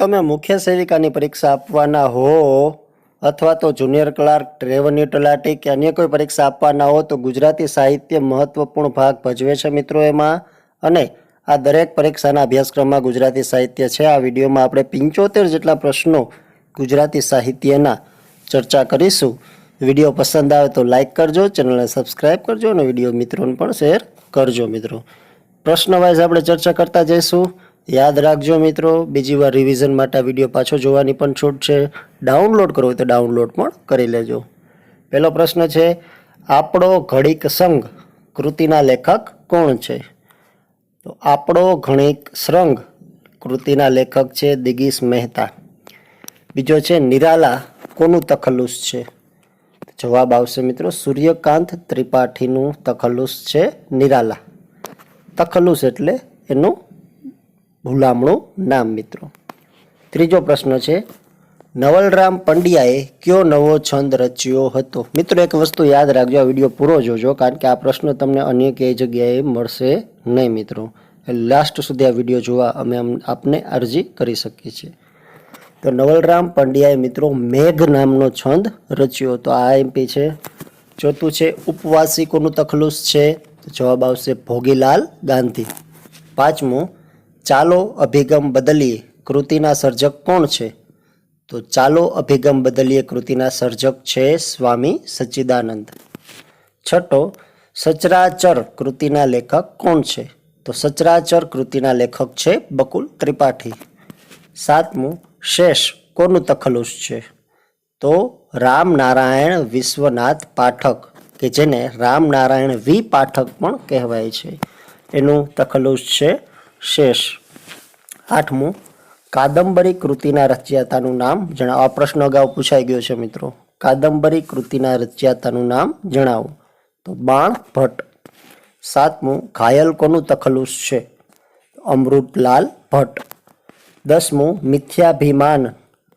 તમે મુખ્ય સેવિકાની પરીક્ષા આપવાના હો અથવા તો જુનિયર ક્લાર્ક, રેવન્યુ તલાટી કે અન્ય કોઈ પરીક્ષા આપવાના હો, તો ગુજરાતી સાહિત્ય મહત્વપૂર્ણ ભાગ ભજવે છે મિત્રો એમાં. અને આ દરેક પરીક્ષાના અભ્યાસક્રમમાં ગુજરાતી સાહિત્ય છે. આ વિડીયોમાં આપણે પંચોતેર જેટલા પ્રશ્નો ગુજરાતી સાહિત્યના ચર્ચા કરીશું. વીડિયો પસંદ આવે તો લાઈક કરજો, ચેનલને સબસ્ક્રાઈબ કરજો અને વીડિયો મિત્રોને પણ શેર કરજો મિત્રો. પ્રશ્ન વાઇઝ આપણે ચર્ચા કરતા જઈશું. યાદ રાખજો મિત્રો, બીજી વાર રિવિઝન માટે વીડિયો પાછો જોવાની પણ છૂટ છે. ડાઉનલોડ કરવો હોય તો ડાઉનલોડ પણ કરી લેજો. પહેલો પ્રશ્ન છે, આપણો ઘડીક સંઘ કૃતિના લેખક કોણ છે? તો આપણો ઘણીક શ્રંગ કૃતિના લેખક છે દિગીશ મહેતા. બીજો છે, નિરાલા કોનું તખલ્લુસ છે? જવાબ આવશે મિત્રો, સૂર્યકાંત ત્રિપાઠીનું તખલ્લુસ છે નિરાલા. તખલ્લુસ એટલે એનું ભૂલામણું નામ મિત્રો. ત્રીજો પ્રશ્ન છે, નવલરામ પંડ્યાએ કયો નવો છંદ રચ્યો હતો? મિત્રો, એક વસ્તુ યાદ રાખજો, આ વીડિયો પૂરો જોજો, કારણ કે આ પ્રશ્ન તમને અન્ય ક્યાંય જગ્યાએ મળશે નહીં મિત્રો. લાસ્ટ સુધી આ વીડિયો જોવા અમે આપને અરજી કરી શકીએ છીએ. તો નવલરામ પંડ્યાએ મિત્રો મેઘ નામનો છંદ રચ્યો તો આ એમપી છે. ચોથું છે, ઉપવાસિકોનું તખલુસ છે. જવાબ આવશે ભોગીલાલ ગાંધી. પાંચમું ચાલો અભિગમ બદલીએ. કૃતિના સર્જક કોણ છે? તો ચાલો અભિગમ બદલીએ. કૃતિના સર્જક છે સ્વામી સચ્ચિદાનંદ. છઠ્ઠો, સચરાચર કૃતિના લેખક કોણ છે? તો સચરાચર કૃતિના લેખક છે બકુલ ત્રિપાઠી. સાતમું, શેષ કોનું તખલુસ છે? તો રામનારાયણ વિશ્વનાથ પાઠક, કે જેને રામનારાયણ વી પાઠક પણ કહેવાય છે. એનું તખલુસ છે શેષ. આઠમું, કાદંબરી કૃતિના રચયિતાનું નામ જણાવો. આ પ્રશ્ન અગાઉ પૂછાઈ ગયો છે મિત્રો. કાદંબરી કૃતિના રચયિતાનું નામ જણાવો. તો બાણ ભટ્ટ. સાતમું, ઘાયલ કોનું તખલુસ છે? અમૃતલાલ ભટ્ટ. દસમું, મિથ્યાભિમાન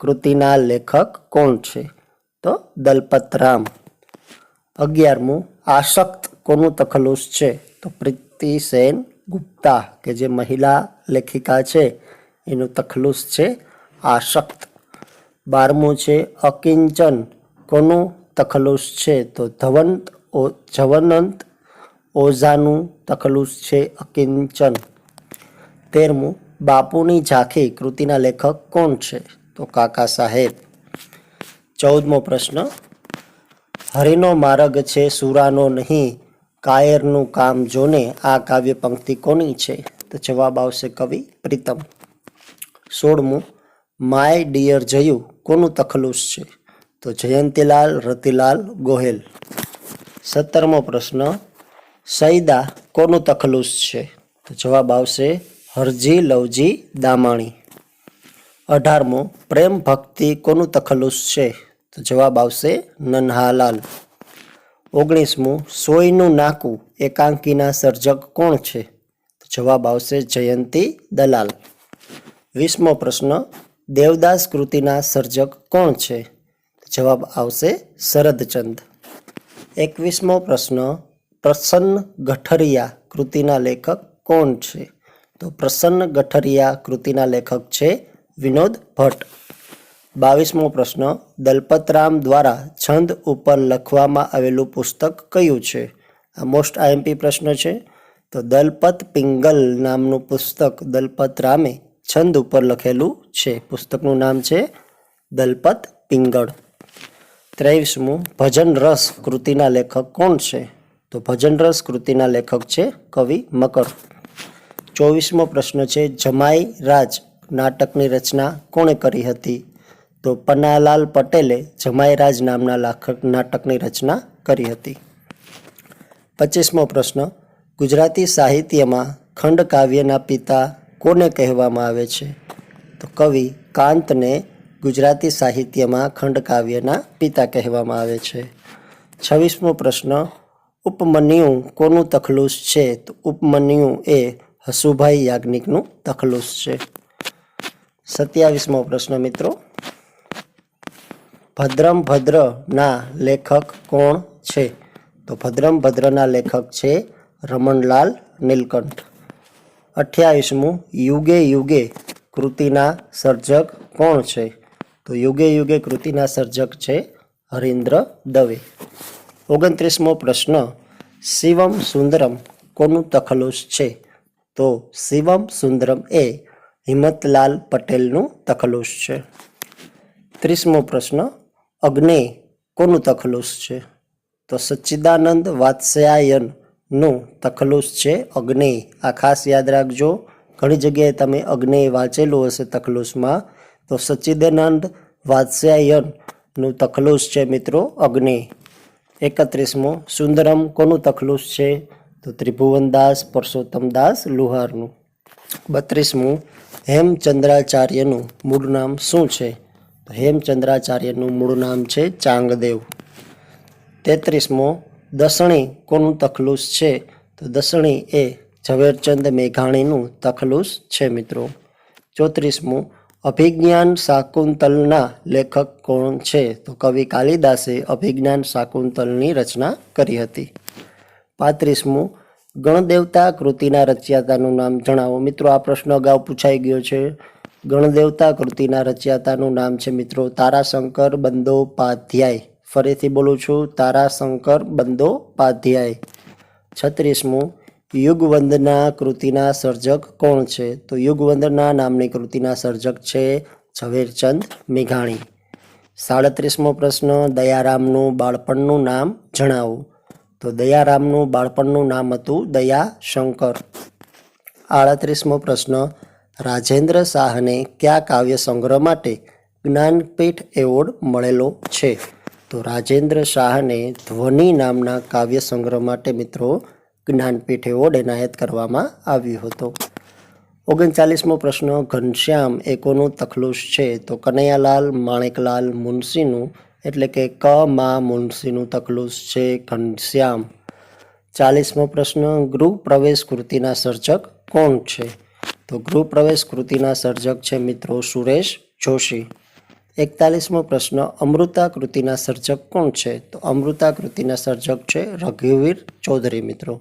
કૃતિના લેખક કોણ છે? તો દલપત રામ અગિયારમું, આસક્ત કોનું તખલુસ છે? તો પ્રીતિ સેન ગુપ્તા, કે જે મહિલા લેખિકા છે, એનું તખલુસ છે આશક્ત બારમું છે, અકિંચન. કોનું તખલુસ છે? તો ધવંત, ઓ જવનંત ઓઝાનું તખલુસ છે, અકિંચન. તેરમું, બાપુની ઝાંખી કૃતિના લેખક કોણ છે? તો કાકા સાહેબ. ચૌદમો પ્રશ્ન. હરિનો માર્ગ છે, સુરાનો નહીં. કાયરનું કામ જોને આ કાવ્ય પંક્તિ કોની છે? તો જવાબ આવશે કવિ પ્રીતમ. સોળમું, માય ડિયર જયુ, કોનું તખલુસ છે? તો જયંતીલાલ રતિલાલ ગોહેલ. સત્તરમો પ્રશ્ન, સૈદા, કોનું તખલુસ છે? તો જવાબ આવશે હરજી લવજી દામાણી. અઢારમો, પ્રેમ ભક્તિ કોનું તખલુસ છે? તો જવાબ આવશે નન્હાલાલ. ઓગણીસમું, સોયનું નાકું એકાંકીના સર્જક કોણ છે? જવાબ આવશે જયંતી દલાલ. વીસમો પ્રશ્ન, દેવદાસ કૃતિના સર્જક કોણ છે? જવાબ આવશે શરદચંદ. એકવીસમો પ્રશ્ન, પ્રસન્ન ગઠરિયા કૃતિના લેખક કોણ છે? તો પ્રસન્ન ગઠરિયા કૃતિના લેખક છે વિનોદ ભટ્ટ. બાવીસમો પ્રશ્ન, દલપતરામ દ્વારા છંદ ઉપર લખવામાં આવેલું પુસ્તક કયું છે? આ મોસ્ટ આઈએમપી પ્રશ્ન છે. તો દલપત પિંગલ નામનું પુસ્તક દલપત રામે છંદ ઉપર લખેલું છે. પુસ્તકનું નામ છે દલપત પિંગળ. ત્રેવીસમું, ભજન રસ કૃતિના લેખક કોણ છે? તો ભજન રસ કૃતિના લેખક છે કવિ મકર. ચોવીસમો પ્રશ્ન છે, જમાઈ રાજ નાટકની રચના કોણે કરી હતી? તો પન્નાલાલ પટેલે જમાઈ રાજ નામના લાખક નાટકની રચના કરી હતી. પચીસમો પ્રશ્ન, ગુજરાતી સાહિત્યમાં ખંડ કાવ્યના પિતા કોને કહેવામાં આવે છે? તો કવિ કાંતને ગુજરાતી સાહિત્યમાં ખંડ કાવ્યના પિતા કહેવામાં આવે છે. છવ્વીસમો પ્રશ્ન, ઉપમન્યુ કોનું તખલુસ છે? તો ઉપમન્યુ એ હસુભાઈ યાજ્ઞિકનું તખલુસ છે. સત્યાવીસમો પ્રશ્ન મિત્રો ભદ્રમ ભદ્રના લેખક કોણ છે? તો ભદ્રમ ભદ્રના લેખક છે રમણલાલ નીલકંઠ. અઠ્યાવીસમું, યુગે યુગે કૃતિના સર્જક કોણ છે? તો યુગે યુગે કૃતિના સર્જક છે હરીન્દ્ર દવે. ઓગણત્રીસમો પ્રશ્ન, શિવમ સુંદરમ કોનું તખલુસ છે? તો શિવમ સુંદરમ એ હિંમતલાલ પટેલનું તખલુસ છે. ત્રીસમો પ્રશ્ન અગ્ને કોનું તખલુસ છે? તો સચ્ચિદાનંદ વાત્સ્યાયનનું તખલુસ છે અગ્ને. આ ખાસ યાદ રાખજો, ઘણી જગ્યાએ તમે અગ્ને વાંચેલું હશે તખલુસમાં. તો સચ્ચિદાનંદ વાત્સ્યાયનનું તખલુસ છે મિત્રો અગ્ને. એકત્રીસમો, સુંદરમ કોનું તખલુસ છે? તો ત્રિભુવનદાસ પરસોત્તમદાસ લુહારનું. બત્રીસમું, હેમચંદ્રાચાર્યનું મૂળ નામ શું છે? હેમચંદ્રાચાર્યનું મૂળ નામ છે ચાંગદેવ. તેત્રીસમો, દસણી કોનું તખલુસ છે? તો દસણી એ ઝવેરચંદ મેઘાણીનું તખલુસ છે મિત્રો. ચોત્રીસમું, અભિજ્ઞાન શાકુંતલના લેખક કોણ છે? તો કવિ કાલિદાસે અભિજ્ઞાન શાકુંતલની રચના કરી હતી. પાંત્રીસમું, ગણદેવતા કૃતિના રચયિતાનું નામ જણાવો. મિત્રો, આ પ્રશ્ન અગાઉ પૂછાઈ ગયો છે. ગણદેવતા કૃતિના રચયિતાનું નામ છે મિત્રો તારાશંકર બંદોપાધ્યાય. ફરીથી બોલું છું, તારાશંકર બંદોપાધ્યાય. છત્રીસમું, યુગવંદના કૃતિના સર્જક કોણ છે? તો યુગવંદના નામની કૃતિના સર્જક છે ઝવેરચંદ મેઘાણી. સાડત્રીસમો પ્રશ્ન, દયારામનું બાળપણનું નામ જણાવો. તો દયારામનું બાળપણનું નામ હતું દયાશંકર. આડત્રીસમો પ્રશ્ન રાજેન્દ્ર શાહને કયા કાવ્ય સંગ્રહ માટે જ્ઞાનપીઠ એવોર્ડ મળેલો છે? તો રાજેન્દ્ર શાહને ધ્વનિ નામના કાવ્ય સંગ્રહ માટે મિત્રો જ્ઞાનપીઠ એવોર્ડ એનાયત કરવામાં આવ્યો હતો. ઓગણચાલીસમો પ્રશ્ન, ઘનશ્યામ એ કોનું તખલુસ છે. તો કનૈયાલાલ માણેકલાલ મુનશીનું, એટલે કે ક મા મુનશીનું તખલુસ છે ઘનશ્યામ. ચાલીસમો પ્રશ્ન, ગૃહ પ્રવેશ કૃતિના સર્જક કોણ છે? તો ગૃહ પ્રવેશ કૃતિના સર્જક છે મિત્રો સુરેશ જોશી. એકતાલીસમો પ્રશ્ન, અમૃતા કૃતિના સર્જક કોણ છે? તો અમૃતા કૃતિના સર્જક છે રઘુવીર ચૌધરી મિત્રો.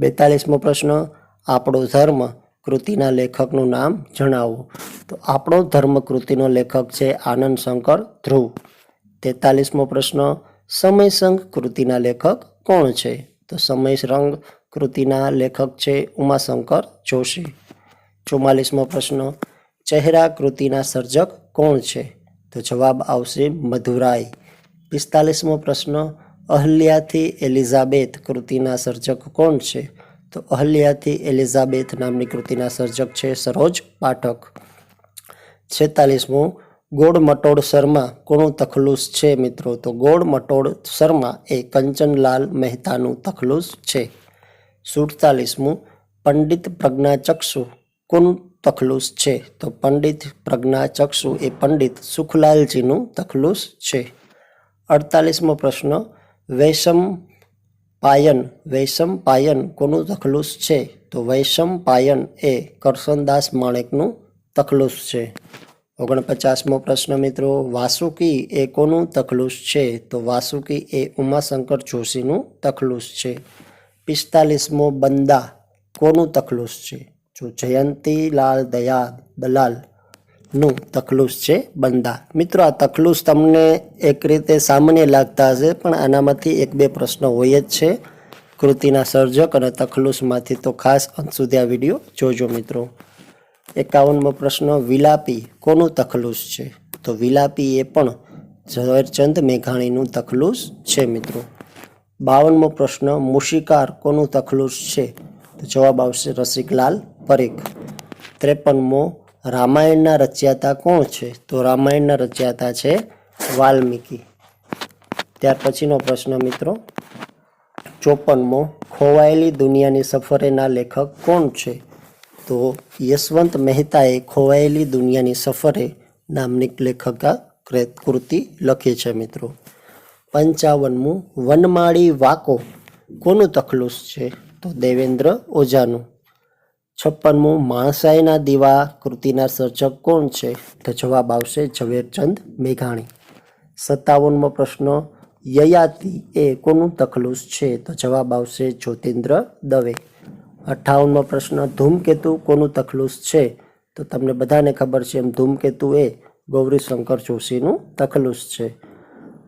બેતાલીસમો પ્રશ્ન, આપણો ધર્મ કૃતિના લેખકનું નામ જણાવો. તો આપણો ધર્મ કૃતિનો લેખક છે આનંદ શંકર ધ્રુવ. તેતાલીસમો પ્રશ્ન સમય સંઘ કૃતિના લેખક કોણ છે? તો સમય રંગ કૃતિના લેખક છે ઉમાશંકર જોશી. ચુમ્માલીસમો પ્રશ્ન, ચહેરા કૃતિના સર્જક કોણ છે? તો જવાબ આવશે મધુરાય પિસ્તાલીસમો પ્રશ્ન, અહલ્યાથી એલિઝાબેથ કૃતિના સર્જક કોણ છે? તો અહલ્યાથી એલિઝાબેથ નામની કૃતિના સર્જક છે સરોજ પાઠક. છેતાલીસમું ગોળ મટોળ શર્મા કોનું તખલુસ છે મિત્રો? તો ગોળ મટોળ શર્મા એ કંચનલાલ મહેતાનું તખલુસ છે. સુડતાલીસમું, પંડિત પ્રજ્ઞાચક્ષુ કોનું તખલુસ છે? તો પંડિત પ્રજ્ઞાચક્ષુ એ પંડિત સુખલાલજીનું તખલુસ છે. અડતાલીસમો પ્રશ્ન વૈષમ પાયન વૈષમ પાયન કોનું તખલુસ છે? તો વૈષમ પાયન એ કરશનદાસ માણેકનું તખલુસ છે. ઓગણપચાસમો પ્રશ્ન મિત્રો, વાસુકી એ કોનું તખલુસ છે? તો વાસુકી એ ઉમાશંકર જોશીનું તખલુસ છે. પિસ્તાલીસમો બંદા કોનું તખલુસ છે? જયંતીલાલ દયા દલાલનું તખલુસ છે બંદા મિત્રો, આ તખલુસ તમને એક રીતે સામાન્ય લાગતા હશે, પણ આનામાંથી એક બે પ્રશ્નો હોય જ છે. કૃતિના સર્જક અને તખલુસમાંથી તો ખાસ અંત સુધી આ વીડિયો જોજો મિત્રો. એકાવનમો પ્રશ્ન, વિલાપી કોનું તખલુસ છે? તો વિલાપી એ પણ ઝવેરચંદ મેઘાણીનું તખલુસ છે મિત્રો. બાવનમો પ્રશ્ન, મુશિકાર કોનું તખલુસ છે? તો જવાબ આવશે રસિકલાલ પરીખ. ત્રેપનમો, રામાયણના રચ્યાતા કોણ છે? તો રામાયણના રચ્યાતા છે વાલ્મીકી. ત્યાર પછીનો પ્રશ્ન મિત્રો. ચોપનમો, ખોવાયેલી દુનિયાની સફરેના લેખક કોણ છે? તો યશવંત મહેતાએ ખોવાયેલી દુનિયાની સફરે નામની લેખકા કૃતિ લખી છે મિત્રો. પંચાવનમું, વનમાળી વાકો. કોનું તખલુસ છે? તો દેવેન્દ્ર ઓઝાનું. છપ્પનમું માણસાઈના દીવા કૃતિના સર્જક કોણ છે? તો જવાબ આવશે ઝવેરચંદ મેઘાણી. સત્તાવનમો પ્રશ્ન, યયાતિ એ કોનું તખલુસ છે? તો જવાબ આવશે જ્યોતિન્દ્ર દવે. અઠ્ઠાવનમો પ્રશ્ન, ધૂમકેતુ કોનું તખલુસ છે? તો તમને બધાને ખબર છે એમ ધૂમકેતુ એ ગૌરીશંકર જોશીનું તખલુસ છે.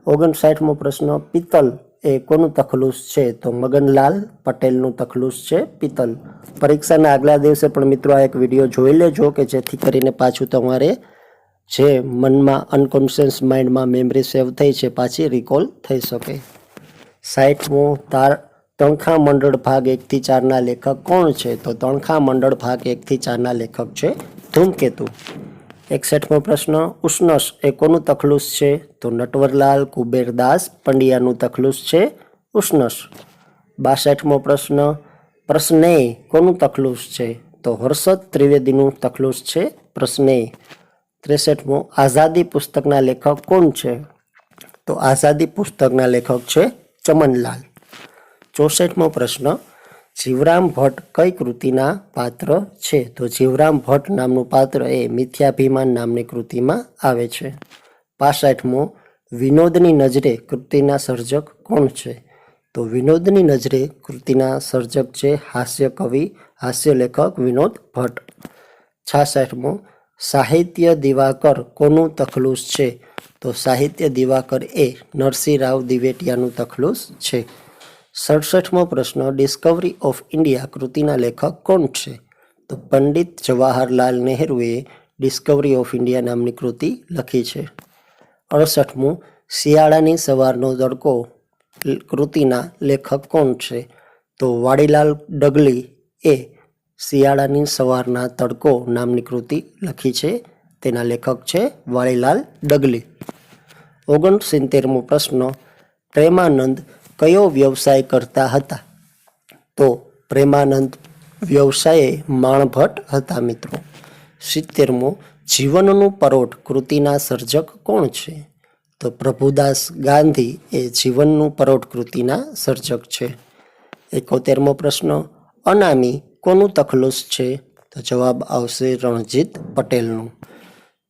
ઓગણસાઠમો પ્રશ્ન, પિત્તલ એ કોનું તખલુસ છે તો મગનલાલ પટેલનું તખલુસ છે પિત્તલ. પરીક્ષાના આગલા દિવસે પણ મિત્રો આ એક વીડિયો જોઈ લેજો કે જેથી કરીને પાછું તમારે જે મનમાં અનકોન્શિયસ માઇન્ડમાં મેમરી સેવ થઈ છે પાછી રિકોલ થઈ શકે. સાઠમું તાર તણખા મંડળ ભાગ એકથી ચારના લેખક કોણ છે? તો તણખા મંડળ ભાગ એકથી ચારના લેખક છે ધૂમકેતુ. એકસઠમો પ્રશ્ન, ઉષ્ણસ એ કોનું તખલુસ છે? તો નટવરલાલ કુબેરદાસ પંડ્યાનું તખલુસ છે ઉષ્ણસ. બાસઠમો પ્રશ્ન, પ્રશ્ને કોનું તખલુસ છે? તો હર્ષદ ત્રિવેદીનું તખલુસ છે પ્રશ્ને. ત્રેસઠમો, આઝાદી પુસ્તકના લેખક કોણ છે? તો આઝાદી પુસ્તકના લેખક છે ચમનલાલ. ચોસઠમો પ્રશ્ન જીવરામ ભટ્ટ કઈ કૃતિના પાત્ર છે? તો જીવરામ ભટ્ટ નામનું પાત્ર એ મિથ્યાભિમાન નામની કૃતિમાં આવે છે. પાસઠમો, વિનોદની નજરે કૃતિના સર્જક કોણ છે? તો વિનોદની નજરે કૃતિના સર્જક છે હાસ્ય કવિ, હાસ્ય લેખક વિનોદ ભટ્ટ. છાસઠમો, સાહિત્ય દિવાકર કોનું તખલુસ છે? તો સાહિત્ય દિવાકર એ નરસિંહ રાવ દિવેટિયાનું તખલુસ છે. સડસઠમો પ્રશ્ન ડિસ્કવરી ઓફ ઇન્ડિયા કૃતિના લેખક કોણ છે? તો પંડિત જવાહરલાલ નહેરુએ ડિસ્કવરી ઓફ ઇન્ડિયા નામની કૃતિ લખી છે. અડસઠમું, શિયાળાની સવારનો તડકો કૃતિના લેખક કોણ છે? તો વાડીલાલ ડગલી એ શિયાળાની સવારના તડકો નામની કૃતિ લખી છે. તેના લેખક છે વાળીલાલ ડગલી. ઓગણસિત્તેરમો પ્રશ્ન, પ્રેમાનંદ કયો વ્યવસાય કરતા હતા? તો પ્રેમાનંદ વ્યવસાયે માણભટ્ટ હતા મિત્રો. સિત્તેરમો, જીવનનું પરોઢ કૃતિના સર્જક કોણ છે? તો પ્રભુદાસ ગાંધી એ જીવનનું પરોઢ કૃતિના સર્જક છે. એકોતેરમો પ્રશ્ન, અનામી કોનું તખલુસ છે? તો જવાબ આવશે રણજીત પટેલનું.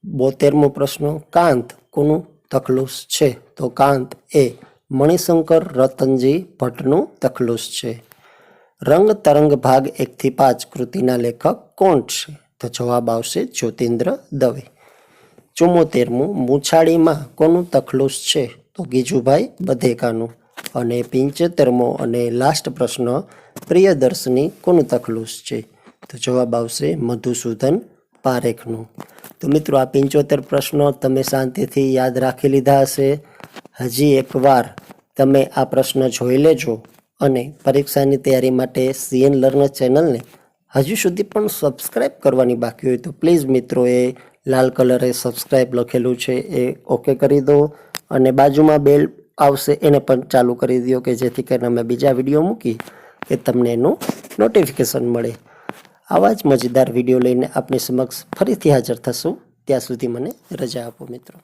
બોતેરમો પ્રશ્ન, કાંત કોનું તખલુસ છે? તો કાંત એ મણિશંકર રતનજી ભટ્ટનું તખલુસ છે. રંગ તરંગ ભાગ એકથી પાંચ કૃતિના લેખક કોણ છે? તો જવાબ આવશે જ્યોતિન્દ્ર દવે. ચુમ્મોતેરમું, મૂછાળીમાં કોનું તખલુસ છે? તો ગીજુભાઈ બધેકાનું. અને પંચોતેરમો અને લાસ્ટ પ્રશ્ન, પ્રિયદર્શની કોનું તખલુસ છે? તો જવાબ આવશે મધુસૂદન પારેખનું. તો મિત્રો, આ પંચોતેર પ્રશ્નો તમે શાંતિથી યાદ રાખી લીધા હશે. હજી એકવાર તમે આ પ્રશ્ન જોઈ લેજો અને પરીક્ષાની તૈયારી માટે સીએન લર્નર ચેનલને હજુ સુધી પણ સબસ્ક્રાઈબ કરવાની બાકી હોય તો પ્લીઝ મિત્રો એ લાલ કલરે સબસ્ક્રાઈબ લખેલું છે એ ઓકે કરી દો અને બાજુમાં બેલ આવશે એને પણ ચાલુ કરી દો કે જેથી કરીને અમે બીજા વીડિયો મૂકી કે તમને એનું નોટિફિકેશન મળે. આવા જ મજેદાર વીડિયો લઈને આપની સમક્ષ ફરીથી હાજર થશું. ત્યાં સુધી મને રજા આપો મિત્રો.